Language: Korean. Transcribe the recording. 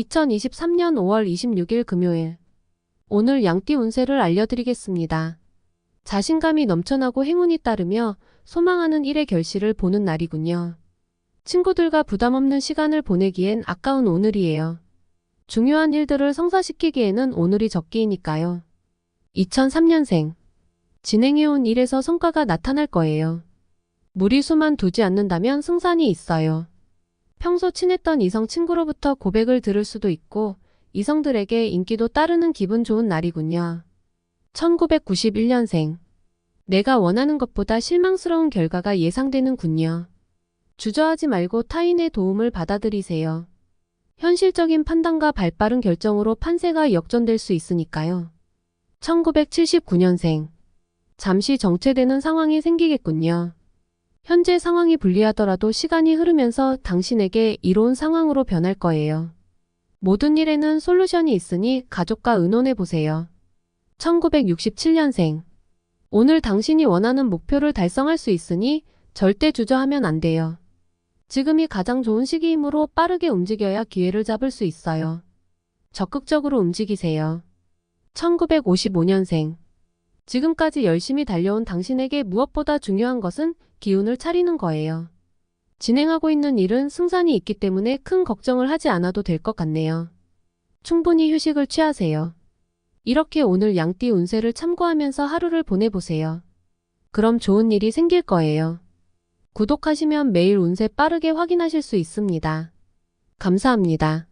2023년 5월 26일 금요일. 오늘 양띠 운세를 알려드리겠습니다. 자신감이 넘쳐나고 행운이 따르며 소망하는 일의 결실을 보는 날이군요. 친구들과 부담 없는 시간을 보내기엔 아까운 오늘이에요. 중요한 일들을 성사시키기에는 오늘이 적기이니까요. 2003년생. 진행해온 일에서 성과가 나타날 거예요. 무리수만 두지 않는다면 승산이 있어요. 평소 친했던 이성 친구로부터 고백을 들을 수도 있고 이성들에게 인기도 따르는 기분 좋은 날이군요. 1991년생. 내가 원하는 것보다 실망스러운 결과가 예상되는군요. 주저하지 말고 타인의 도움을 받아들이세요. 현실적인 판단과 발빠른 결정으로 판세가 역전될 수 있으니까요. 1979년생. 잠시 정체되는 상황이 생기겠군요. 현재 상황이 불리하더라도 시간이 흐르면서 당신에게 이로운 상황으로 변할 거예요. 모든 일에는 솔루션이 있으니 가족과 의논해 보세요. 1967년생. 오늘 당신이 원하는 목표를 달성할 수 있으니 절대 주저하면 안 돼요. 지금이 가장 좋은 시기이므로 빠르게 움직여야 기회를 잡을 수 있어요. 적극적으로 움직이세요. 1955년생. 지금까지 열심히 달려온 당신에게 무엇보다 중요한 것은 기운을 차리는 거예요. 진행하고 있는 일은 승산이 있기 때문에 큰 걱정을 하지 않아도 될 것 같네요. 충분히 휴식을 취하세요. 이렇게 오늘 양띠 운세를 참고하면서 하루를 보내보세요. 그럼 좋은 일이 생길 거예요. 구독하시면 매일 운세 빠르게 확인하실 수 있습니다. 감사합니다.